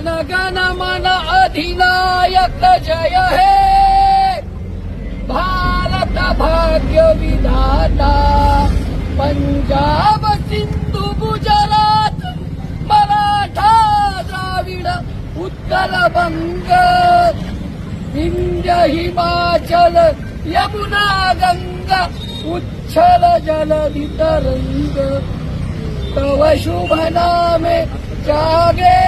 जनगण मन अधिनायक जय हे। भारत भाग्य विधाता पंजाब सिंधु गुजरात मराठा द्राविड उत्तर बंग विंध्य हिमाचल यमुना गंगा उच्छल जलधित रंग तव शुभ नामे जागे।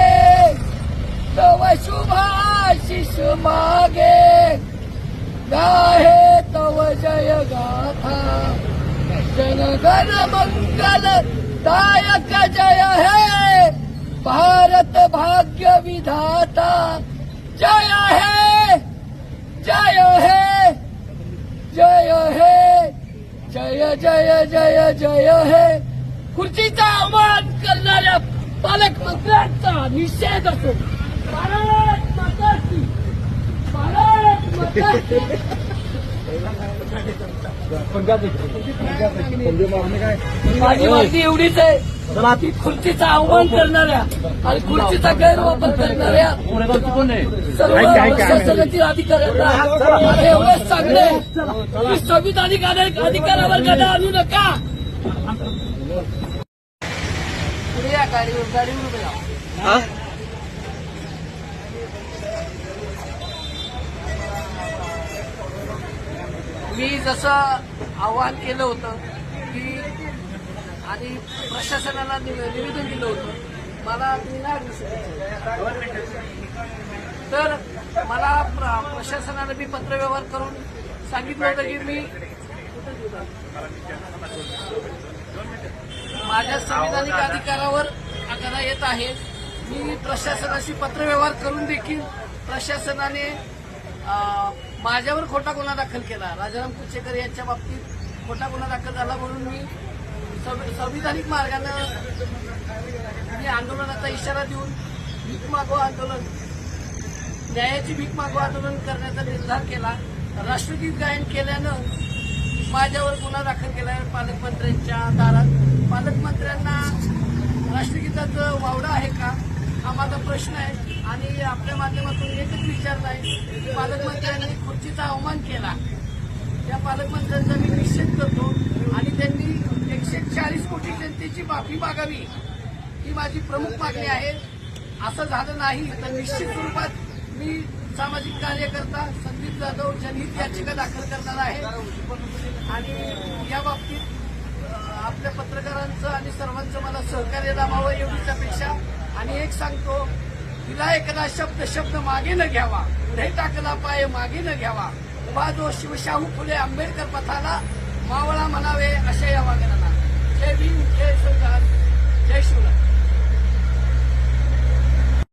तव शुभाशिष मागे। गाहे तव जय गाथा जनगण मंगल दायक जय हे। भारत भाग्य विधाता। जय हे। जय हे। जय हे। जय जय जय जय हे। खुर्चीचा अवमान करणाऱ्या पालकमंत्र्यांचा निषेध असो। भारत माता की भारत माता की. माझी मागणी एवढीच आहे की खुर्चीचा अवमान करणाऱ्या आणि खुर्चीचा गैरवापर करणाऱ्या सर्व प्रशासनातील अधिकाऱ्यांना मला एवढंच सांगणे की संविधानिक अधिक- अधिकारावर गदा आणू नका. पुढे या गाडीवर गाडीवर मी जसं आवाहन केलं होतं की आणि प्रशासनाला निवे- निवेदन दिलं होतं मला तुम्ही तर मला प्र- प्रशासनाने मी पत्रव्यवहार करून सांगितलं होतं की मी माझ्या संविधानिक अधिकारावर गदा येत आहे. मी प्रशासनाशी पत्रव्यवहार करून देखील प्रशासनाने माझ्यावर खोटा गुन्हा दाखल केला. राजाराम कुचेकर यांच्या बाबतीत खोटा गुन्हा दाखल झाला म्हणून मी संविधानिक मार्गानं मी आंदोलनाचा इशारा देऊन भीक मागो आंदोलन न्यायाची भीक मागो आंदोलन करण्याचा निर्धार केला. राष्ट्रगीत गायन केल्यानं माझ्यावर गुन्हा दाखल केला पालकमंत्र्यांच्या दारात. पालकमंत्र्यांना राष्ट्रगीताचं वावडं आहे का? हा माझा प्रश्न आहे. आणि आपल्या माध्यमातून एकच विचारलं आहे की पालकमंत्र्यांनी खुर्चीचा अवमान केला. या पालकमंत्र्यांचा मी निषेध करतो आणि त्यांनी एकशे चाळीस कोटी जनतेची माफी मागावी. ही माझी प्रमुख मागणी आहे. असं झालं नाही तर निश्चित स्वरूपात मी सामाजिक कार्यकर्ता संदीप जाधव जनहित याचिका दाखल करणार आहे. आणि या बाबतीत आपल्या पत्रकारांचं आणि सर्वांचं मला सहकार्य लाभावं एवढीच अपेक्षा. आणि एक सांगतो तिला एकदा शब्द शब्द मागे न घ्यावा पुढे टाकला पाय मागे न घ्यावा. उभा जो शिवशाहू फुले आंबेडकर पथाला मावळा म्हणावे असे या वागणार